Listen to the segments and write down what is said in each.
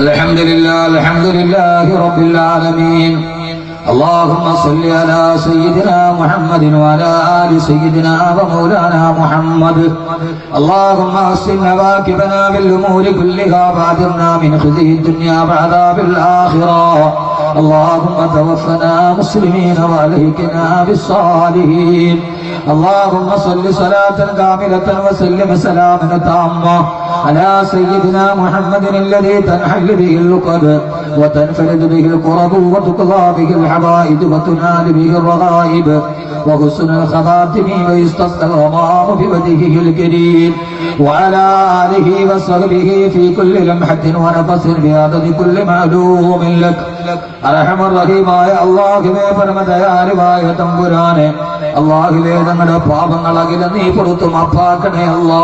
الحمد لله الحمد لله رب العالمين. اللهم صل على سيدنا محمد وعلى آل سيدنا ومولانا محمد. اللهم أحسن عواقبنا بالأمور كلها وأجرنا من خزي الدنيا وعذاب الآخرة. اللهم توفنا مسلمين وألهكنا بالصالحين. اللهم صل صلاة كاملة وسلم سلاما تاما على سيدنا محمد الذي تنحل به اللقب وتنفرد به القرب وتقضى به الحوائج وتنال به الرغائب وحسن الخواتم ويستسقى الغمام بوجهه الكريم وعلى آله وصحبه في كل لمحة ونفس بعدد كل معلوم لك അർഹമർ റഹീമായ അള്ളാഹുവേ പരമദയാലുവായ തമ്പുരാനെ അള്ളാഹുവേ ഞങ്ങളുടെ പാപങ്ങൾ അകില നീ കൊടുത്തു. മാപ്പാക്കണേ അള്ളാ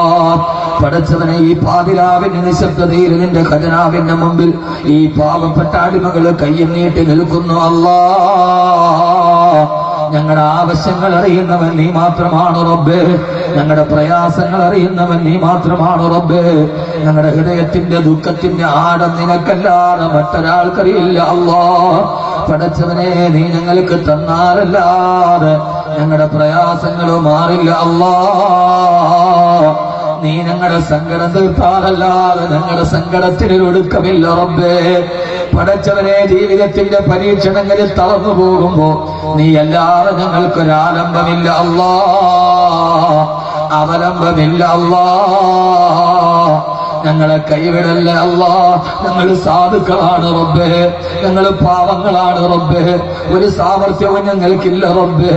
പടച്ചവനെ ഈ പാതിരാവിന്റെ നിശബ്ദതയിൽ നിന്റെ ഖജനാവിന്റെ മുമ്പിൽ ഈ പാവപ്പെട്ട അടിമകൾ കയ്യും നീട്ടി നിൽക്കുന്നു അള്ളാ. ഞങ്ങളുടെ ആവശ്യങ്ങൾ അറിയുന്നവൻ നീ മാത്രമാണ് റബ്ബേ? ഞങ്ങളുടെ പ്രയാസങ്ങൾ അറിയുന്നവൻ നീ മാത്രമാണ് റബ്ബേ? ഞങ്ങളുടെ ഹൃദയത്തിന്റെ ദുഃഖത്തിന്റെ ആടം നിനക്കല്ലാതെ മറ്റൊരാൾക്കറിയില്ല അള്ളാ. പടച്ചവനെ നീ ഞങ്ങൾക്ക് തന്നാലല്ലാതെ ഞങ്ങളുടെ പ്രയാസങ്ങൾ മാറില്ല അല്ലാ. നീ ഞങ്ങളുടെ സങ്കടം തീർത്താറല്ലാതെ ഞങ്ങളുടെ സങ്കടത്തിന് ഒടുക്കമില്ല റബ്ബേ. പടച്ചവനെ ജീവിതത്തിന്റെ പരീക്ഷണങ്ങളിൽ തളർന്നു പോകുമ്പോ നീ അല്ലാതെ ഞങ്ങൾക്കൊരാലംബമില്ല അല്ലാ. അവലംബമില്ല അല്ലാ. ഞങ്ങളെ കൈവിടല്ല അല്ലാ ഞങ്ങൾ സാധുക്കളാണ് റബ്ബേ. ഞങ്ങൾ പാവങ്ങളാണ് റബ്ബേ. ഒരു സാമർഥ്യവും ഞങ്ങൾക്കില്ല റബ്ബേ.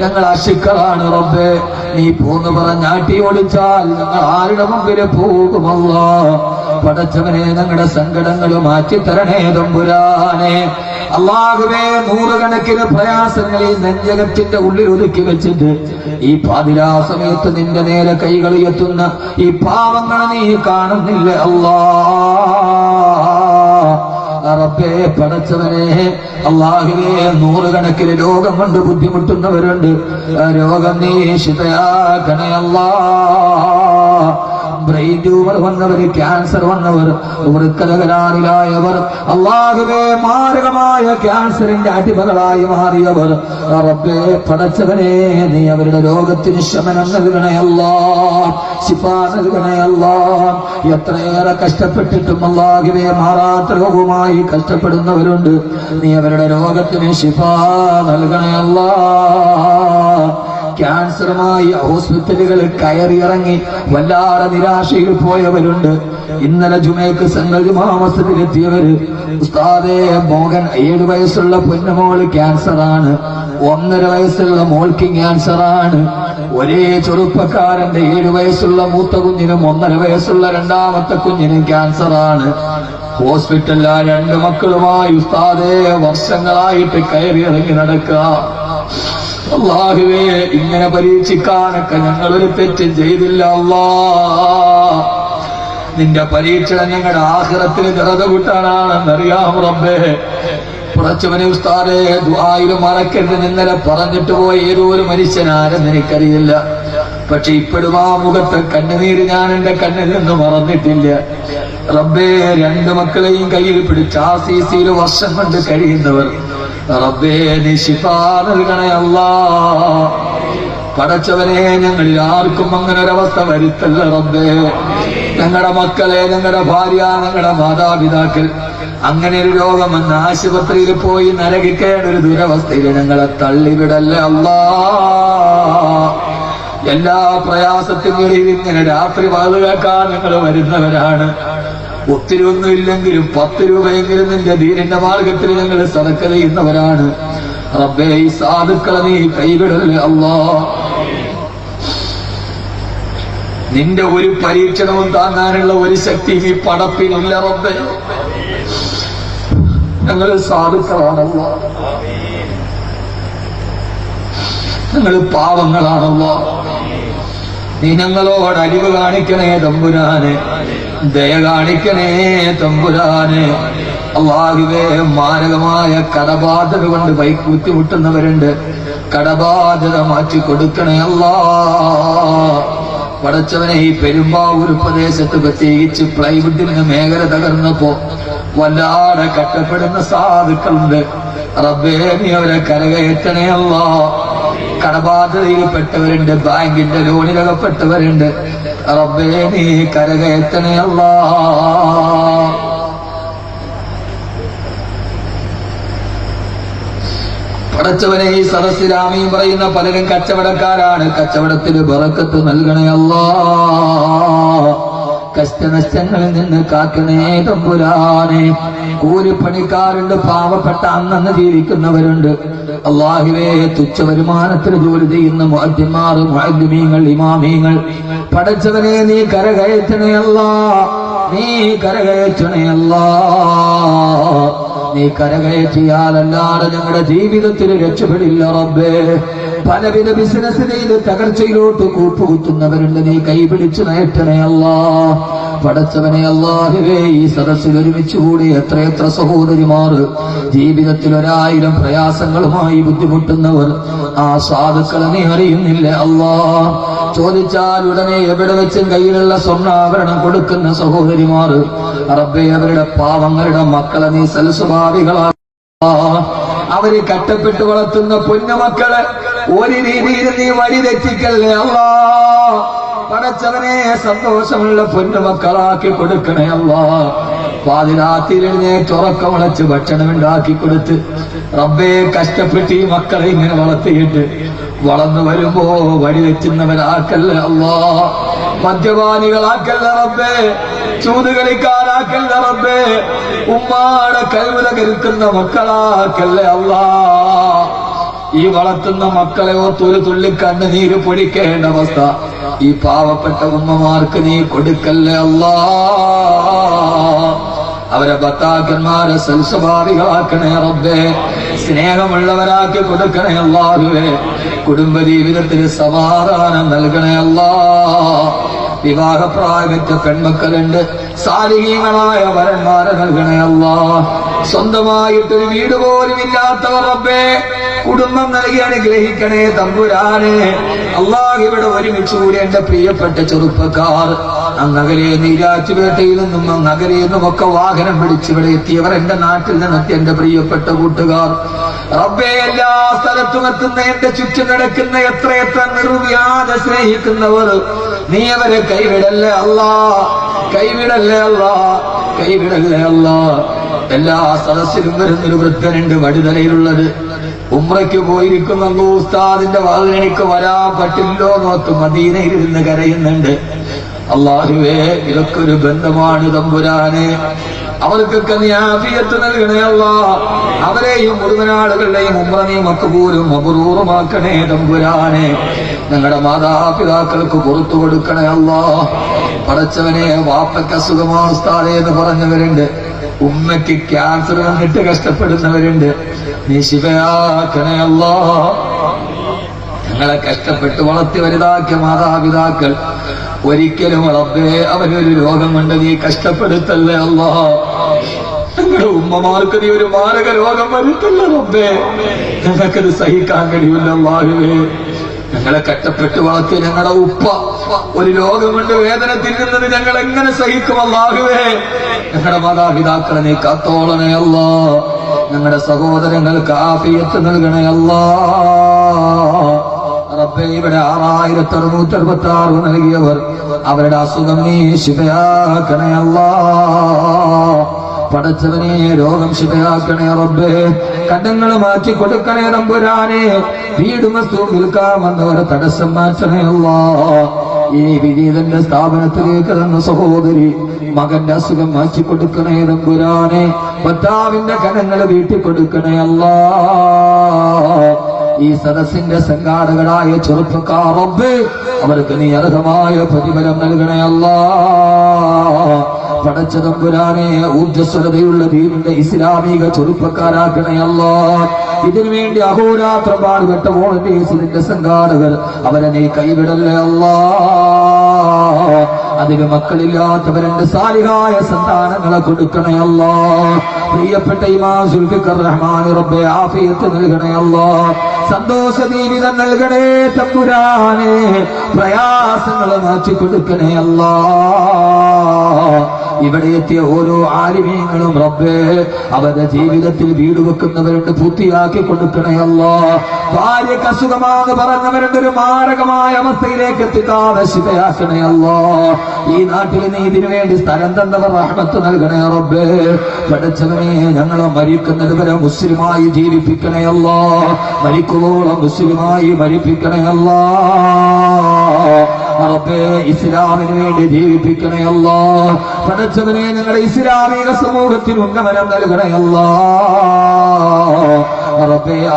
ഞങ്ങൾ അശുക്കളാണ് റബ്ബേ. നീ പോന്ന് പറഞ്ഞാട്ടി ഒളിച്ചാൽ ഞങ്ങൾ ആരുടെ മുമ്പിൽ പോകുമല്ലോ പടച്ചവനെ ഞങ്ങളുടെ സങ്കടങ്ങൾ മാറ്റി തരണേ തമ്പുരാനെ. അള്ളാഹുവേ നൂറുകണക്കിന് പ്രയാസങ്ങൾ ഈ നെഞ്ചകത്തിന്റെ ഉള്ളിൽ ഒതുക്കി വെച്ചിട്ട് ഈ പാതിരാ സമയത്ത് നിന്റെ നേരെ കൈകൾ എത്തുന്ന ഈ പാവങ്ങളെ നീ കാണുന്നില്ല അള്ളാ. റബ്ബേ പടച്ചവനെ അള്ളാഹുവേ നൂറുകണക്കിന് രോഗം കൊണ്ട് ബുദ്ധിമുട്ടുന്നവരുണ്ട്. രോഗം നീ ശിതയാ അല്ലാ ബ്രെയിൻ ട്യൂമർ വന്നവർ ക്യാൻസർ വന്നവർ വൃക്കതകരാറിലായവർ അള്ളാഹുവേ മാരകമായ ക്യാൻസറിന്റെ അടിമകളായി മാറിയവർ. റബ്ബേ പടച്ചവനെ നീ അവരുടെ രോഗത്തിന് ശമനം നൽകണയല്ല ശിഫ നൽകണയല്ല എത്രയേറെ കഷ്ടപ്പെട്ടിട്ടും അള്ളാഹുവേ മാറാത്ത രോഗവുമായി കഷ്ടപ്പെടുന്നവരുണ്ട്. നീ അവരുടെ രോഗത്തിന് ശിഫ നൽകണയല്ലാ ക്യാൻസറുമായി ഹോസ്പിറ്റലുകളിൽ കയറിയിറങ്ങി വല്ലാതെ നിരാശയിൽ പോയവരുണ്ട്. ഇന്നലെ ജുമേക്ക് സംഗതി മാമസത്തിലെത്തിയവര് ഉസ്താദേ മോഹൻ ഏഴു വയസ്സുള്ള പൊന്നുമോൾ ക്യാൻസറാണ്. ഒന്നര വയസ്സുള്ള മോൾക്ക് ക്യാൻസറാണ്. ഒരേ ചെറുപ്പക്കാരന്റെ ഏഴു വയസ്സുള്ള മൂത്ത കുഞ്ഞിനും ഒന്നര വയസ്സുള്ള രണ്ടാമത്തെ കുഞ്ഞിനും ക്യാൻസറാണ്. ഹോസ്പിറ്റലിൽ ആ രണ്ട് മക്കളുമായി ഉസ്താദേ വർഷങ്ങളായിട്ട് കയറി ഇറങ്ങി നടക്കുക. അള്ളാഹുവേ ഇങ്ങനെ പരീക്ഷിക്കാനൊക്കെ ഞങ്ങൾ ഒരു തെറ്റും ചെയ്തില്ല അള്ളാ. നിന്റെ പരീക്ഷണം ഞങ്ങളുടെ ആഹ്റത്തിന് നിറത കൂട്ടാനാണെന്നറിയാം റബ്ബേ? പുറച്ചവനെ ഉസ്താരെ ദുആയിലും മറക്കരുത്. ഇന്നലെ പറഞ്ഞിട്ട് പോയ ഏതോ ഒരു മനുഷ്യനാരെന്ന് എനിക്കറിയില്ല പക്ഷെ ഇപ്പോഴും ആ മുഖത്ത് കണ്ണുനീര് ഞാൻ എന്റെ കണ്ണിൽ നിന്ന് മറന്നിട്ടില്ല. റബ്ബേ രണ്ട് മക്കളെയും കയ്യിൽ പിടിച്ച് ആ സി സിയിൽ വർഷം കൊണ്ട് കഴിയുന്നവർ റബ്ബേ നീ ശിഫാ നൽകണേ പടച്ചവനെ ഞങ്ങളിൽ ആർക്കും അങ്ങനെ ഒരവസ്ഥ വരുത്തല്ല റബ്ബേ. ഞങ്ങളുടെ മക്കളെ ഞങ്ങളുടെ ഭാര്യ ഞങ്ങളുടെ മാതാപിതാക്കൾ അങ്ങനെ ഒരു രോഗം വന്ന് ആശുപത്രിയിൽ പോയി നരകിക്കേണ്ട ഒരു ദുരവസ്ഥയിൽ ഞങ്ങളെ തള്ളിവിടല്ല അല്ലാ. എല്ലാ പ്രയാസത്തിനിടയിൽ ഇങ്ങനെ രാത്രി വാതുകേക്കാൻ ഞങ്ങൾ വരുന്നവരാണ്. ഒത്തിരി ഒന്നുമില്ലെങ്കിലും പത്ത് രൂപയെങ്കിലും നിന്റെ ദീനിന്റെ മാർഗത്തിൽ ഞങ്ങൾ സതക്ക ചെയ്യുന്നവരാണ്. റബ്ബേ ഈ സാധുക്കളെ നീ കൈവിടല്ലേ അള്ളാ നിന്റെ ഒരു പരീക്ഷണവും താങ്ങാനുള്ള ഒരു ശക്തി ഈ പടപ്പിനില്ല റബ്ബേ. ഞങ്ങൾ സാധുക്കളാണല്ലോ ഞങ്ങൾ പാവങ്ങളാണല്ലോ നീ ഞങ്ങളോട് അരിവ് കാണിക്കണേ തമ്പുരാനെ ദയ കാണിക്കണേ തമ്പുരാനെ. അള്ളാഹുവേ മാരകമായ കടബാധ്യത കൊണ്ട് ബൈക്ക് ബുദ്ധിമുട്ടുന്നവരുണ്ട് കടബാധ്യത മാറ്റി കൊടുക്കണേ അല്ലാ പടച്ചവനെ ഈ പെരുമ്പാവൂർ പ്രദേശത്ത് പ്രത്യേകിച്ച് പ്ലൈവുഡിന് മേഖല തകർന്നപ്പോ വല്ലാതെ കട്ടപ്പെടുന്ന സാധുക്കളുണ്ട്. റബ്ബേ നീ അവരെ കരകയറ്റണേ അല്ലാ കടബാധ്യതയിൽപ്പെട്ടവരുണ്ട് ബാങ്കിന്റെ ലോണിലകപ്പെട്ടവരുണ്ട്. റബ്ബേ നീ കരകയറ്റണേ അല്ലാ. പടച്ചവനെ ഈ സദസ്സിലാമിയും പറയുന്ന പലരും കച്ചവടക്കാരാണ്. കച്ചവടത്തിന് ബറക്കത്ത് നൽകണേ കഷ്ടനഷ്ടങ്ങളിൽ നിന്ന് കാക്കണേ തമ്പുരാനെ കൂലിപ്പണിക്കാരുണ്ട് പാവപ്പെട്ട അന്നന്ന് ജീവിക്കുന്നവരുണ്ട്. അള്ളാഹുവേ തുച്ഛ വരുമാനത്തിന് ജോലി ചെയ്യുന്ന മുഅദ്ദിമീങ്ങൾ ഇമാമീങ്ങൾ. പടച്ചവനെ നീ കരകയറ്റണയല്ല. നീ കരകയറ്റണയല്ല. നീ കരകയറ്റിയാലല്ലാതെ ഞങ്ങളുടെ ജീവിതത്തിൽ രക്ഷപ്പെടില്ല റബ്ബേ. പലവിധ ബിസിനസ് തകർച്ചയിലോട്ട് കൂപ്പുകുത്തുന്നവരുണ്ട് നീ കൈപിടിച്ച് നയറ്റണേ അല്ലാ. പടച്ചവനെ അല്ലാഹുവേ ഈ സദസ്സിൽ ഒരുമിച്ച് കൂടി എത്രയെത്ര സഹോദരിമാർ ജീവിതത്തിൽ ഒരായിരം പ്രയാസങ്ങളുമായി ബുദ്ധിമുട്ടുന്നവർ ആ സാധുക്കളെ നീ അറിയുന്നില്ല അല്ലാ. ചോദിച്ചാൽ ഉടനെ എവിടെ വെച്ചും കയ്യിലുള്ള സ്വർണാഭരണം കൊടുക്കുന്ന സഹോദരിമാർ റബ്ബെ അവരുടെ പാവങ്ങളുടെ മക്കളെ നീ സൽസ്വഭാവികളാ. അവർ കട്ടപ്പെട്ട് വളർത്തുന്ന പൊന്നുമക്കളെ ഒരു രീതിയിൽ നീ വഴി തെറ്റിക്കല്ലേ അല്ലാ? പടച്ചവനെ സന്തോഷമുള്ള പൊന്നു മക്കളാക്കി കൊടുക്കണേ അല്ലാ. പാതിരാത്തിൽ എഴുന്നേറ്റ് ഉറക്കം വളച്ച് ഭക്ഷണം ഉണ്ടാക്കി കൊടുത്ത് റബ്ബേ കഷ്ടപ്പെട്ട് ഈ മക്കളെ ഇങ്ങനെ വളർത്തിയിട്ട് വളർന്നു വരുമ്പോ വഴി തെറ്റുന്നവരാക്കല്ല അല്ലാ. മദ്യപാനികളാക്കല്ല റബ്ബേ ചൂതുകളിക്കാരാക്കല്ല റബ്ബേ ഉമ്മാടെ കൽവില കരുക്കുന്ന മക്കളാക്കല്ലേ അല്ലാ. ഈ വളർത്തുന്ന മക്കളെ ഓർത്ത് ഒരു തുള്ളി കണ്ണുനീര് പൊടിക്കേണ്ട അവസ്ഥ. ഈ പാവപ്പെട്ട ഉമ്മമാർക്ക് നീ കൊടുക്കല്ലേ അല്ലാ. അവരെ ഭർത്താക്കന്മാരെ സൽസ്വഭാവികളാക്കണേ റബ്ബേ. സ്നേഹമുള്ളവരാക്കി കൊടുക്കണേ അല്ലാഹുവേ. കുടുംബ ജീവിതത്തിന് സമാധാനം നൽകണേ അല്ലാ. വിവാഹപ്രായറ്റ പെൺമക്കളുണ്ട്. സാലിഹീങ്ങളായ വരന്മാരെ നൽകണേ അല്ലാ. സ്വന്തമായിട്ടൊരു വീട് പോലും ഇല്ലാത്തവർ റബ്ബേ കുടുംബം നൽകി അനുഗ്രഹിക്കണേ തമ്പുരാനെ. അള്ളാഹ് ഇവിടെ ഒരുമിച്ച് കൂടി എന്റെ പ്രിയപ്പെട്ട ചെറുപ്പക്കാർ അങ്ങകലെ നീരാറ്റുപേട്ടയിൽ നിന്നും അങ്ങകലെ നിന്നും ഒക്കെ വാഹനം പിടിച്ച് ഇവിടെ എത്തിയവർ എന്റെ നാട്ടിൽ നിന്നെത്തി എന്റെ പ്രിയപ്പെട്ട കൂട്ടുകാർ. റബ്ബേ എല്ലാ സ്ഥലത്തും എത്തുന്ന എന്റെ ചുറ്റും നടക്കുന്ന എത്രയെത്ര നിർവ്യാജ സ്നേഹിക്കുന്നവർ നീ അവരെ കൈവിടല്ലേ അല്ലാ? കൈവിടല്ലേ അല്ലാ? കൈവിടല്ലേ അല്ലാ? എല്ലാ സദസ്സിലും വരുന്നൊരു വൃദ്ധനുണ്ട് വടുതലയിലുള്ളത്. ഉമ്രയ്ക്ക് പോയിരിക്കുന്ന ഉസ്താദിന്റെ വാതിൽ എനിക്ക് വരാൻ പറ്റില്ലോ നോക്ക് മദീനയിൽ ഇരുന്ന് കരയുന്നുണ്ട്. അള്ളാഹുവേ ഇതൊക്കെ ഒരു ബന്ധമാണ് തമ്പുരാനെ. അവർക്കൊക്കെ നീ നൽകണേ അല്ലാ അവരെയും മുഴുവനാളുകളുടെയും ഉമ്ര നീ മക്കബൂരും അപൂർവമാക്കണേ തമ്പുരാനെ. ഞങ്ങളുടെ മാതാപിതാക്കൾക്ക് പുറത്തു കൊടുക്കണേ അല്ല പടച്ചവനെ വാപ്പയ്ക്ക് അസുഖമാണ് ഉസ്താദേ എന്ന് പറഞ്ഞവരുണ്ട്. ഉമ്മയ്ക്ക് ക്യാൻസർ വന്നിട്ട് കഷ്ടപ്പെടുന്നവരുണ്ട്. നീ ശിവയാക്കണേ അല്ലാ. ഞങ്ങളെ കഷ്ടപ്പെട്ട് വളർത്തി വലുതാക്കിയ മാതാപിതാക്കൾ ഒരിക്കലും റബ്ബേ അവരൊരു രോഗം കൊണ്ട് നീ കഷ്ടപ്പെടുത്തല്ലേ അല്ലോ. ഉമ്മമാർക്ക് നീ ഒരു മാരക രോഗം വരുത്തല്ലേ റബ്ബേ. ഞങ്ങൾക്കത് സഹിക്കാൻ കഴിയില്ല അല്ലാഹുവേ ഞങ്ങളെ കഷ്ടപ്പെട്ട് വളർത്തിയ ഞങ്ങളുടെ ഉപ്പ ഒരു ലോകം കൊണ്ട് വേദന തിന്നുന്നത് ഞങ്ങൾ എങ്ങനെ സഹിക്കും അല്ലാഹുവേ ഞങ്ങളുടെ മാതാപിതാക്കളെ നീ കാത്തോളണേ അല്ലാ ഞങ്ങളുടെ സഹോദരങ്ങൾക്ക് ആഫിയത്ത് നൽകണേ അല്ലാ ഇവിടെ ആറായിരത്തി അറുന്നൂറ്റി അറുപത്തി ആറ് നൽകിയവർ അവരുടെ അസുഖം നീ ശിവയാക്കണേ അല്ലാ പടച്ചവനെ രോഗം ശിവയാക്കണേ റബ്ബേ. കടങ്ങൾ മാറ്റി കൊടുക്കണേ റബ്ബുരാനെ വീടും വസ്തു വിൽക്കാമെന്നവരെ തടസ്സം മാറ്റണേ അല്ലാ ഈ വിനീതന്റെ സ്ഥാപനത്തിലേക്ക് തന്ന സഹോദരി മകന്റെ അസുഖം മാറ്റി കൊടുക്കണേ തമ്പുരാനെ. ഭർത്താവിന്റെ കനങ്ങൾ വീട്ടിൽ കൊടുക്കണേ അല്ലാ ഈ സദസ്സിന്റെ സംഘാടകരായ ചെറുപ്പക്കാർ റബ്ബേ അവർക്ക് നീ അർഹമായ പ്രതിഫലം നൽകണേ അല്ലാ പടച്ച തമ്പുരാനെ ഊർജസ്വലതയുള്ള ദീപിന്റെ ഇസ്ലാമിക ചെറുപ്പക്കാരാക്കണയല്ല ഇതിനു വേണ്ടി അഹോരാത്രം പാടുപെട്ട വോളണ്ടിയേഴ്സിന്റെ സംഘാടകർ അവരെ നീ കൈവിടല്ലേ അല്ലാ. അതിന് മക്കളില്ലാത്തവരുടെ സാലിഹായ സന്താനങ്ങളെ കൊടുക്കണേ അല്ലാ. പ്രിയപ്പെട്ട ഇമാ സുൽഫിക്കർ ആഫിയത്ത് നൽകണേ അല്ലാ. സന്തോഷ ജീവിതം നൽകണേ തമ്പുരാനെ. പ്രയാസങ്ങൾ മാറ്റി കൊടുക്കണേ അല്ലാ. ഇവിടെ എത്തിയ ഓരോ ആലിമീങ്ങളും റബ്ബേ അവരുടെ ജീവിതത്തിൽ വീട് വെക്കുന്നവരുണ്ട് പൂർത്തിയാക്കി കൊടുക്കണേ അല്ലോ. ഭാര്യക്ക് അസുഖമാണെന്ന് പറഞ്ഞവരുടെ ഒരു മാരകമായ അവസ്ഥയിലേക്ക് എത്തിക്കാതെ ശിവയാക്കണയല്ലോ ഈ നാട്ടിൽ നീ ഇതിനു വേണ്ടി സ്ഥലം തന്നവർ റഹ്മത്ത് നൽകണേ റബ്ബേ. പഠിച്ചവനെ ഞങ്ങളെ മരിക്കുന്നത് വരെ മുസ്ലിമായി ജീവിപ്പിക്കണേ അല്ലോ. മരിക്കുവോളം മുസ്ലിമായി മരിപ്പിക്കണേ റബ്ബേ ഇസ്ലാമിന് വേണ്ടി ജീവിപ്പിക്കണയല്ല പഠിച്ചതിനെ ഞങ്ങളുടെ ഇസ്ലാമിക സമൂഹത്തിന് ഉന്നമനം നൽകണയല്ല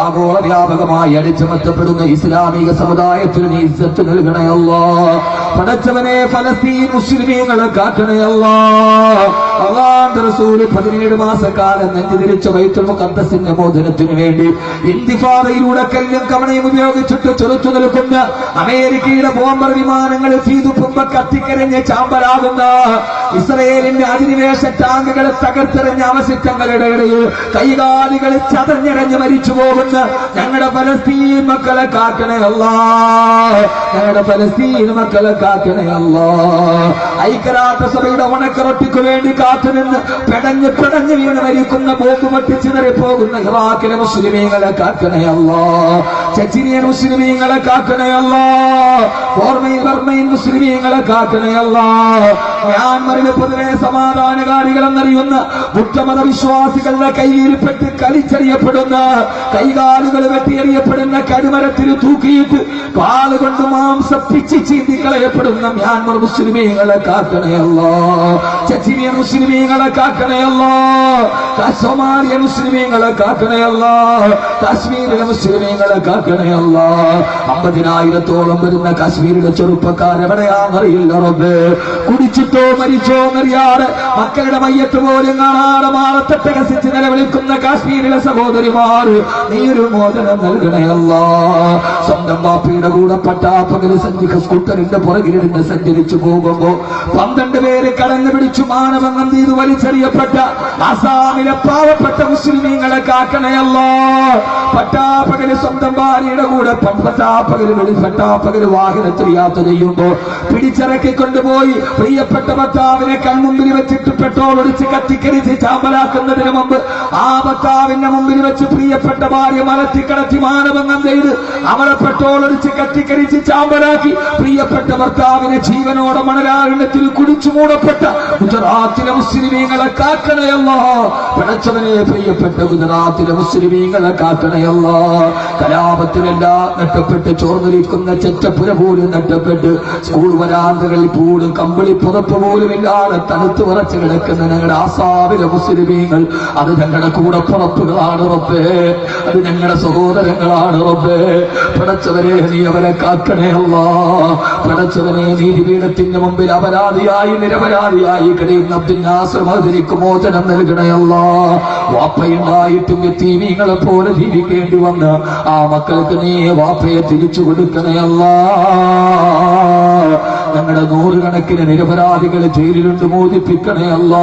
ആഗോള വ്യാപകമായി അടിച്ചമർത്തപ്പെടുന്ന ഇസ്ലാമിക സമുദായത്തിന് നീ ഇസ്സത്ത് നൽകണേ പഠിച്ചവനെ ഫലസ്തീൻ മുസ്ലിമീങ്ങളെ കാക്കണേ അല്ലോ. അള്ളാന്റെ റസൂൽ പതിനേഴ് മാസക്കാലം നെഞ്ചു തിരിച്ച വൈത്തുൽ മുഖദ്ദസിന്റെ മോചനത്തിനു വേണ്ടി ഇന്തിഫാദയിലൂടെ കല്ലും കവണയും ഉപയോഗിച്ചിട്ട് ചെറുത്തു നിൽക്കുന്ന അമേരിക്കയുടെ ബോംബർ വിമാനങ്ങൾ തീതുപ്പുമ്പ കത്തിക്കരഞ്ഞ് ചാമ്പലാകുന്ന ഇസ്രയേലിന്റെ അധിനിവേശ ടാങ്കുകളെ തകർത്തെറിഞ്ഞ അവശിഷ്ടങ്ങളുടെ ഇടയിൽ കൈകാലികൾ ചതഞ്ഞിറഞ്ഞ് മരിച്ചു പോകുന്ന ഞങ്ങളുടെ പലസ്തീൻ മക്കളെ കാക്കണേ അല്ലാ. ഞങ്ങളുടെ പലസ്തീൻ മക്കളെ കാക്കണേ അല്ലാ. ഐക്യരാഷ്ട്ര സഭയുടെ ഉണക്കറൊട്ടിക്ക് വേണ്ടി കാത്തുനിന്ന് പെടഞ്ഞ് പെടഞ്ഞ് വീണ് മരിക്കുന്ന ബോംബ് പൊട്ടിച്ചിതറി പോകുന്ന ഇറാഖിലെ മുസ്ലിമീങ്ങളെ കാക്കണേ അല്ലാ. ചെച്ചിനിയൻ മുസ്ലിമീങ്ങളെ കാക്കണേ അല്ലാ. ഓർമ്മയിൽ ബർമ്മയിൽ മുസ്ലിമീങ്ങളെ കാക്കണേ അല്ലാ. മ്യാൻമറിൽ പൊതുവെ സമാധാനകാരികൾ എന്നറിയുന്ന ബുദ്ധമത വിശ്വാസികളുടെ കയ്യിൽപ്പെട്ട് കളിച്ചെറിയപ്പെടുന്ന കൈകാലുകൾ വെട്ടിയെറിയപ്പെടുന്ന കടുമരത്തിൽ തൂക്കിയിട്ട് കാലുകൊണ്ട് മാംസം ചീന്തി കളയപ്പെടുന്ന മ്യാൻമർ മുസ്ലിമീങ്ങളെ കാക്കണയല്ലോ ചച്ചിനിയ മുസ്ലിമീങ്ങളെ കാക്കണയല്ലോ. സോമാലിയ മുസ്ലിമീങ്ങളെ കാക്കണയല്ലോ. കാശ്മീരിലെ മുസ്ലിമീങ്ങളെ കാക്കണയല്ലോ. അമ്പതിനായിരത്തോളം വരുന്ന കാശ്മീരിലെ ചെറുപ്പക്കാരെവിടെയാണെന്നറിയില്ല റബ്ബ്. കുടിച്ചിട്ടോ മരിച്ചോ എന്നറിയാതെ മക്കളുടെ മയ്യത്ത് പോലും കാണാതെ മാറത്തെ പ്രകസിച്ച് നിലവിളിക്കുന്ന കാശ്മീരിലെ സഹോദരിമാർ നീ ഒരു മോചനം നൽകണയല്ലോ. സ്വന്തം വാപ്പിയുടെ കൂടെ പട്ടാപ്പകൽ സഞ്ചിക സ്കൂട്ടറിന്റെ പുറകിലിരുന്ന് സഞ്ചരിച്ചു പോകുമ്പോ പന്ത്രണ്ട് പേര് കടന്നു പിടിച്ചു മാനവങ്ങം ചെയ്ത് വലിച്ചെറിയപ്പെട്ട അസാമിലെ പാവപ്പെട്ട മുസ്ലിമീങ്ങളെ കാക്കണയല്ലോ. പട്ടാപ്പകൽ സ്വന്തം ഭാര്യയുടെ കൂടെ പട്ടാപ്പകൽ വെളി പട്ടാപ്പകൽ വാഹനത്തിൽ യാത്ര ചെയ്യുമ്പോ പിടിച്ചിറക്കി കൊണ്ടുപോയി പ്രിയപ്പെട്ട ഭർത്താവിനെ കൺമുമ്പിൽ വെച്ചിട്ട് പെട്രോൾ ഒഴിച്ച് കത്തിക്കരിച്ച് ചാമ്പലാക്കുന്നതിന് മുമ്പ് ആ ഭർത്താവിന്റെ മുമ്പിൽ വെച്ച് പ്രിയപ്പെട്ട ഭാര്യ മലത്തി കടത്തി മാനഭംഗം ചെയ്ത് അവളെ പെട്രോൾ ഒഴിച്ച് കത്തിക്കരിച്ച് ചാമ്പലാക്കി. പ്രിയപ്പെട്ട ഭർത്താവിനെ ജീവനോടെ മണലാരണ്യത്തിൽ കുടിച്ചു മൂടപ്പെട്ട ഗുജറാത്തിലെ മുസ്ലിമീങ്ങളെ കാക്കണയല്ലോ. പിടച്ചവനെ പ്രിയപ്പെട്ട ഗുജറാത്തിലെ മുസ്ലിമീങ്ങളെ കാക്കണയല്ലോ. കലാപത്തിലെല്ലാം നട്ടപ്പെട്ട് ചോർന്നിരിക്കുന്ന ചെറ്റപ്പുര പോലും നട്ടപ്പെട്ട് സ്കൂൾ വരാന്തകളിൽ പോലും കമ്പിളി പുറപ്പ് പോലും ഇല്ലാതെ തണുത്ത് വിറച്ച് കിടക്കുന്ന ഞങ്ങളുടെ ആസാവിലെ മുസ്ലിമീങ്ങൾ അത് ഞങ്ങളുടെ കൂടെ പുറപ്പുകളാണ് റബ്ബേ. അത് ഞങ്ങളുടെ സഹോദരങ്ങളാണ് റബ്ബേ. പടച്ചവരെ നീ അവരെ കാക്കണേ അല്ലാ പടച്ചവനെ നീതിപീഠത്തിന്റെ മുമ്പിൽ അപരാധിയായി നിരപരാധിയായി കഴിയുന്ന മോചനം നൽകണേ അല്ലാ. വാപ്പയുണ്ടായിട്ടും തീവീങ്ങളെ പോലെ ജീവിക്കേണ്ടി വന്ന് ആ മക്കൾക്ക് നീ വാപ്പയെ തിരിച്ചു കൊടുക്കണേ അല്ലാ. ഞങ്ങളുടെ നൂറുകണക്കിന് നിരപരാധികൾ ജയിലിലുണ്ട് മോചിപ്പിക്കണേ അല്ല.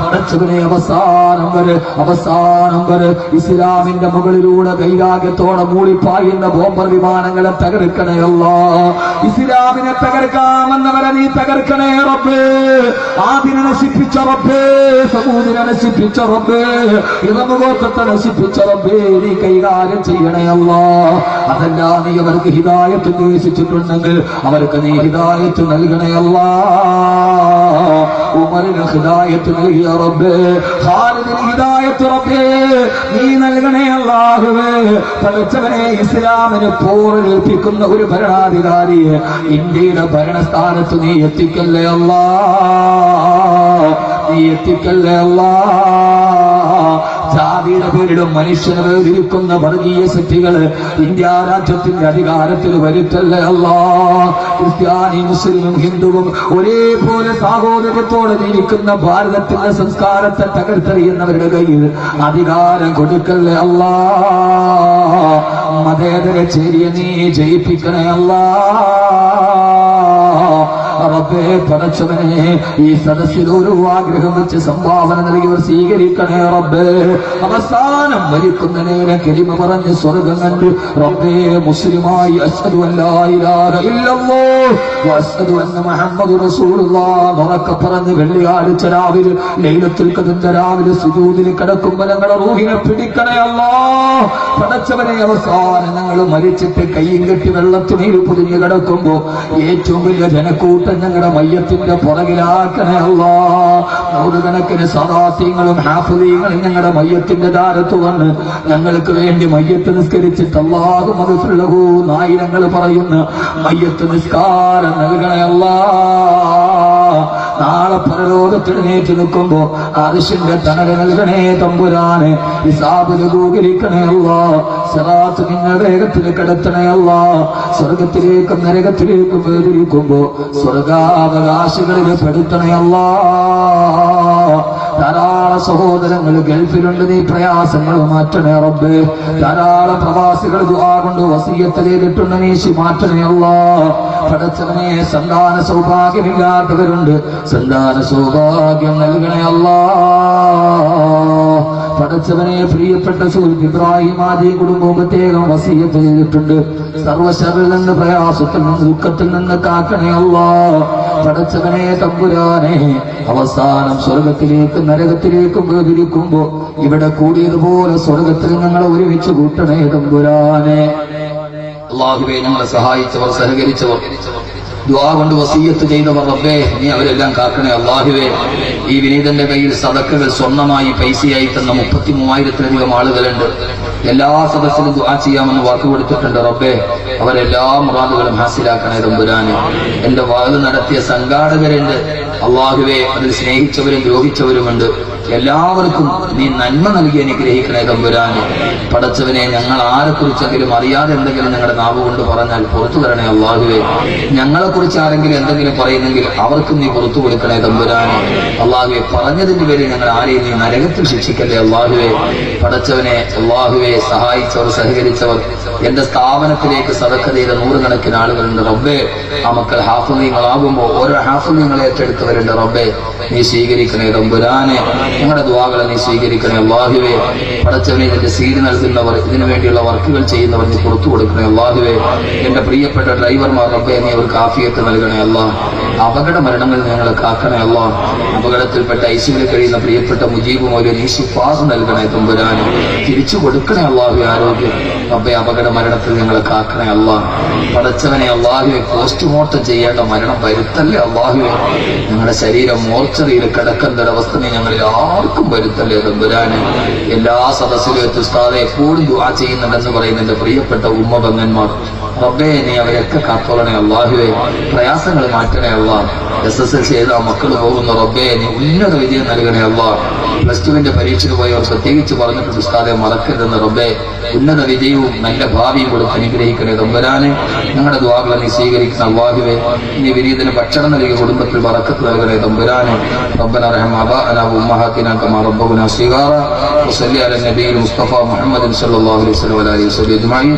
പടച്ചവനെ അവസാനം വരെ അവസാനം വരെ ഇസ്ലാമിന്റെ മുകളിലൂടെ കൈരാഗ്യത്തോടെ മൂളിപ്പായുന്ന ബോംബർ വിമാനങ്ങളെ തകർക്കണേ അല്ല. ഇസ്ലാമിനെ തകർക്കാമെന്നവരെ നീ തകർക്കണേ റബ്ബേ. ആദിനെ നശിപ്പിച്ച റബ്ബേ സമൂഹിനെ നശിപ്പിച്ച റബ്ബേ ഇറമുകോക്കത്തെ നശിപ്പിച്ച റബ്ബേ നീ കൈകാര്യം ചെയ്യണേ അല്ല. അതല്ല നീ അവർക്ക് ഹിദായത്ത് ഉദ്ദേശിച്ചിട്ടുണ്ടെങ്കിൽ അവർക്ക് നീ ഹിദായത്ത് നൽകണേ അല്ലാ. ഉമറിന് ഹിദായത്ത് നൽകിയ റബ്ബേ. ഖാലിദിന് ഹിദായത്ത് റബ്ബേ. നീ നൽകണേ അല്ലാഹുവേ. പഠിച്ചവനെ ഇസ്ലാമിന് പോറേൽപ്പിക്കുന്ന ഒരു ഭരണാധികാരിയെ ഇന്ത്യയുടെ ഭരണസ്ഥാനത്ത് നീ എത്തിക്കല്ലേ അല്ലാ. നീ എത്തിക്കല്ലേ അല്ലാ. ജാതിയുടെ പേരിലും മനുഷ്യനെ വേർതിരിക്കുന്ന വർഗീയ ശക്തികൾ ഇന്ത്യ രാജ്യത്തിന്റെ അധികാരത്തിൽ വരുത്തല്ലേ അല്ല? ക്രിസ്ത്യാനി മുസ്ലിമും ഹിന്ദുവും ഒരേപോലെ സാഹോദര്യത്തോടെ ജീവിക്കുന്ന ഭാരതത്തിന്റെ സംസ്കാരത്തെ തകർത്തെറിയുന്നവരുടെ കയ്യിൽ അധികാരം കൊടുക്കല്ലേ അല്ല? മതേതര ചേരിയ നീ ജയിപ്പിക്കണേ അല്ലാ? റബ്ബേ പടച്ചവനെ ഈ സദസ്സിൽ ഒരു ആഗ്രഹം വെച്ച് സംഭാവന നൽകിയവർ സ്വീകരിക്കണേ റബ്ബേ. അവസാനം മരിക്കുന്ന നേരം കെളിമ പറഞ്ഞ് സ്വർഗം കണ്ട് റബ്ബേ മുസ്ലിമായി അഷ്ഹദു അല്ലാ ഇലാഹ ഇല്ലല്ലാഹ് വഅഷ്ഹദു അന്ന മുഹമ്മദ് റസൂലുള്ളാഹ് ഉറക്കെ പറഞ്ഞ് വെള്ളിയാഴ്ച രാവിലെ ലൈലത്തുൽ ഖദറിന്റെ രാവിലെ സുജൂദിൽ കിടക്കുമ്പോൾ ഞങ്ങളെ റൂഹിനെ പിടിക്കണേ അല്ലാ. പടച്ചവനെ അവസാനം ഞങ്ങൾ മരിച്ചിട്ട് കയ്യും കെട്ടി വെള്ളത്തുണിയിൽ പൊതിഞ്ഞ് കിടക്കുമ്പോ ഏറ്റവും വലിയ ജനക്കൂട്ടം ഞങ്ങളുടെ മയ്യത്തിന്റെ പുറകിലാക്കണേ അല്ലാ. സദാത്യങ്ങളും ഹാഫുദീങ്ങളും ഞങ്ങളുടെ മയ്യത്തിന്റെ ദാരത്ത് വന്ന് ഞങ്ങൾക്ക് വേണ്ടി മയ്യത്ത് നിസ്കരിച്ചിട്ട് അല്ലാഹു മധുസുള്ളഹൂ നായിരങ്ങൾ പറയുന്ന. മയ്യത്ത് നിസ്കാരം നൽകണേ അല്ലാ. നാളെ പരലോകത്തെഴുന്നേറ്റ് നിൽക്കുമ്പോ ആവശ്യന്റെ തണല നൽകണേ തമ്പുരാനെ. ദൂകരിക്കണേ അല്ലാ. സറാത്ത് നിന്നെ വേഗത്തിൽ കിടത്തണേ അല്ലാ. സ്വർഗത്തിലേക്കും നരകത്തിലേക്കും വേദിരിക്കുമ്പോ സ്വർഗാവകാശികളിൽ പെടുത്തണേ അല്ലാ. ധാരാളം സഹോദരങ്ങൾ ഗൾഫിലുണ്ട്. നീ പ്രയാസങ്ങൾ മാറ്റണേ റബ്ബ്. ധാരാളം പ്രവാസികൾ കൊണ്ട് വസീയത്തിലേക്കിട്ടുണ്ട് നീശി മാറ്റണേ അല്ലാ. പടച്ചവനെ സന്താന സൗഭാഗ്യമില്ലാത്തവരുണ്ട്. സന്താന സൗഭാഗ്യം നൽകണേ പടച്ചവനെ പ്രിയപ്പെട്ട ഇബ്രാഹിം ആദ്യ കുടുംബവും പ്രത്യേകം വസീയത്ത് ചെയ്തിട്ടുണ്ട് സർവശറിൽ നിന്ന് പ്രയാസത്തിൽ നിന്ന് ദുഃഖത്തിൽ നിന്ന് കാക്കണേ പടച്ചവനെ തമ്പുരാനെ അവസാനം സ്വർഗത്തിലേക്കും നരകത്തിലേക്കും വേദിരിക്കുമ്പോ ഇവിടെ കൂടിയതുപോലെ സ്വർഗത്തിൽ ഞങ്ങളെ ഒരുമിച്ച് കൂട്ടണേ തമ്പുരാനെ. അള്ളാഹുബേ ഞങ്ങളെ സഹായിച്ചവർ സഹകരിച്ചവർ ദ്വാ കൊണ്ട് വസീയത്ത് ചെയ്തവർ റബ്ബേ നീ അവരെല്ലാം കാക്കണേ അള്ളാഹുവേ. ഈ വിനീതന്റെ കയ്യിൽ സതക്കുകൾ സ്വർണമായി പൈസയായി തന്ന മുപ്പത്തി മൂവായിരത്തിലധികം ആളുകളുണ്ട്. എല്ലാ സദസ്സിലും ദുആ ചെയ്യാമെന്ന് വാക്ക് കൊടുത്തിട്ടുണ്ട് റബ്ബേ. അവരെല്ലാ മുറാദുകളും ഹാസിലാക്കണേ തമ്പുരാന് എന്റെ വാത് നടത്തിയ സംഘാടകരുണ്ട്. അള്ളാഹുവെ അതിൽ സ്നേഹിച്ചവരും ദ്രോഹിച്ചവരുമുണ്ട്. എല്ലാവർക്കും നീ നന്മ നൽകി അനുഗ്രഹിക്കണേ തമ്പുരാന്. പടച്ചവനെ ഞങ്ങൾ ആരെക്കുറിച്ചെങ്കിലും അറിയാതെ എന്തെങ്കിലും ഞങ്ങളുടെ നാവ് കൊണ്ട് പറഞ്ഞാൽ പുറത്തു തരണേ അള്ളാഹുവേ. ഞങ്ങളെ കുറിച്ച് ആരെങ്കിലും എന്തെങ്കിലും പറയുന്നെങ്കിൽ അവർക്കും നീ പുറത്തു കൊടുക്കണേ തമ്പുരാന്. അള്ളാഹുവെ പറഞ്ഞതിന്റെ പേരിൽ ഞങ്ങൾ ആരെയും നീ നരകത്തിൽ ശിക്ഷിക്കല്ലേ അള്ളാഹുവെ. പടച്ചവനെ അള്ളാഹുവെ സഹായിച്ചവർ സഹകരിച്ചവർ എന്റെ സ്ഥാപനത്തിലേക്ക് സതക്ക ചെയ്ത നൂറുകണക്കിന് ആളുകളുണ്ട് റബ്ബേ ആ മക്കൾ ഓരോ ഹാഫുദീങ്ങളെ ഏറ്റെടുത്തവരുണ്ട് റബ്ബേ. നീ സ്വീകരിക്കണേ റബ്ബുരാനെ ഞങ്ങളുടെ ദ്വാകളെ നീ സ്വീകരിക്കണേ അള്ളാഹുവേ പടച്ചവനെ ഇതിന്റെ സീഡ് നൽകുന്നവർ ഇതിനു വേണ്ടിയുള്ള വർക്കുകൾ ചെയ്യുന്നവർ നീ പുറത്തു കൊടുക്കണേ അള്ളാഹുവേ എന്റെ പ്രിയപ്പെട്ട ഡ്രൈവർമാർ റബ്ബേ നീ അവർക്ക് ആഫിയത്ത് നൽകണേ അല്ലാ. അപകട മരണങ്ങൾ ഞങ്ങളെ കാക്കണേ അല്ല. അപകടത്തിൽപ്പെട്ട ഐസിയിൽ കഴിയുന്ന പ്രിയപ്പെട്ട മുജീബ് ഒരു നീ സുഫാസ് നൽകണേ തമ്പുരാന് തിരിച്ചു കൊടുക്കണേ അള്ളാഹു ആരോഗ്യം. റബ്ബെ അപകട മരണത്തിൽ ഞങ്ങൾ കാക്കണേ അള്ളാഹ് പടച്ചവനെ അള്ളാഹുവെ പോസ്റ്റ്മോർട്ടം ചെയ്യേണ്ട മരണം വരുത്തല്ലേ അള്ളാഹുവെ ഞങ്ങളുടെ ശരീരം മോർച്ചറിയിൽ കിടക്കുന്ന ഒരവസ്ഥ നീ ഞങ്ങളിൽ ആർക്കും വരുത്തല്ലേ തമ്പുരാന് എല്ലാ സദസ്സിലും എത്തിസ്താതെ എപ്പോഴും ദുആ ചെയ്യുന്നുണ്ടെന്ന് പറയുന്ന എന്റെ പ്രിയപ്പെട്ട ഉമ്മ ബങ്ങന്മാർ റബ്ബേ നീ അവരെയൊക്കെ കാത്തോളണേ അള്ളാഹുവെ പ്രയാസങ്ങൾ മാറ്റണേ അള്ളാ എസ് എസ് എൽ സി ചെയ്ത മക്കൾ പോകുന്ന റബ്ബേ നീ ഉന്നത വിജയം നൽകണേ അള്ളാ പ്ലസ് ടുവിന്റെ പരീക്ഷയ്ക്ക് പോയവർ പ്രത്യേകിച്ച് പറഞ്ഞിട്ടുണ്ട് ഉസ്താദെ മറക്കരുതെന്ന് റബ്ബേ ഉന്നത വിജയവും നല്ല ഭാവിയും കൊടുത്ത് അനുഗ്രഹിക്കണേ തമ്പുരാനെ ഞങ്ങളുടെ ദ്വാകളെ നീ സ്വീകരിക്കുന്ന അള്ളാഹുവെ നീ വിനീതന് ഭക്ഷണം നൽകിയ കുടുംബത്തിൽ പറക്കത്ത് നൽകണേ തമ്പുരാനെ ربنا رحم آباءنا وأمهاتنا كما ربونا صغارا وصلي على النبي المصطفى محمد صلى الله عليه وسلم وعلى آله وصحبه أجمعين